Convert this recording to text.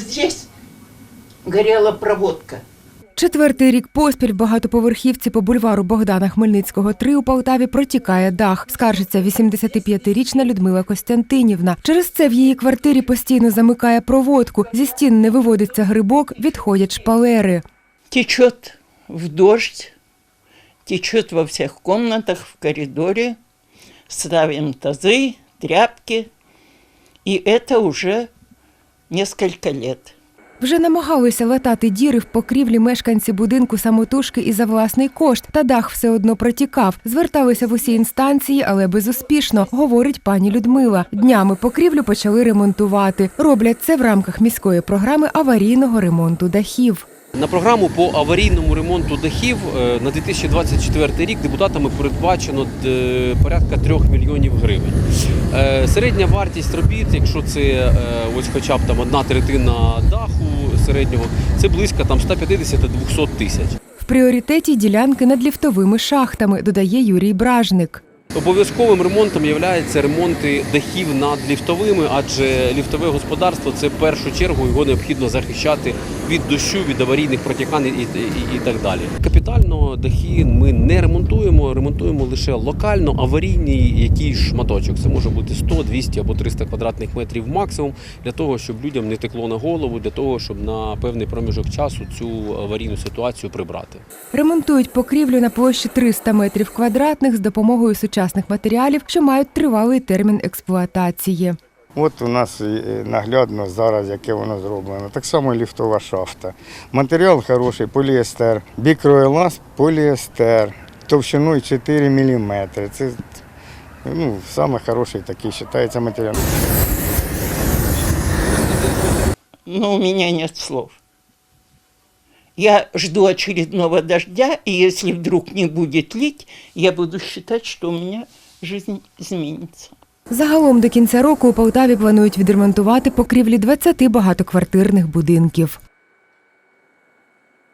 здесь горела проводка. Четвертий рік поспіль в багатоповерхівці по бульвару Богдана Хмельницького 3 у Полтаві протікає дах. Скаржиться 85-річна Людмила Костянтинівна. Через це в її квартирі постійно замикає проводку. Зі стін не виводиться грибок, відходять шпалери. Течет в дождь, течет во всех комнатах, в коридоре. Ставим тазы, тряпки. И это уже несколько лет. Вже намагалися латати діри в покрівлі мешканці будинку самотужки і за власний кошт, та дах все одно протікав. Зверталися в усі інстанції, але безуспішно, говорить пані Людмила. Днями покрівлю почали ремонтувати. Роблять це в рамках міської програми аварійного ремонту дахів. На програму по аварійному ремонту дахів е, на 2024 рік депутатами передбачено е, порядка 3 мільйонів гривень. Е, Середня вартість робіт, якщо це ось хоча б там одна третина даху середнього, це близько там 150-200 тисяч. В пріоритеті ділянки над ліфтовими шахтами, додає Юрій Бражник. Обов'язковим ремонтом є ремонти дахів над ліфтовими, адже ліфтове господарство це в першу чергу його необхідно захищати від дощу, від аварійних протікань і, і, і так далі. Капітально дахи ми не ремонтуємо, ремонтуємо лише локально аварійний якийсь шматочок. Це може бути 100, 200 або 300 квадратних метрів максимум для того, щоб людям не текло на голову, для того, щоб на певний проміжок часу цю аварійну ситуацію прибрати. Ремонтують покрівлю на площі 300 метрів квадратних з допомогою сучасних матеріалів, що мають тривалий термін експлуатації. От у нас наглядно зараз, яке воно зроблено. Так само ліфтова шафта. Матеріал хороший, поліестер, бікроеласт, поліестер, товщиною 4 мм. Це ну, саме хороший такий вважається матеріал. Но у меня нет слов. Я жду очередного дождя, и если вдруг не будет лить, я буду считать, что у меня жизнь изменится. Загалом до кінця року у Полтаві планують відремонтувати покрівлі 20 багатоквартирних будинків.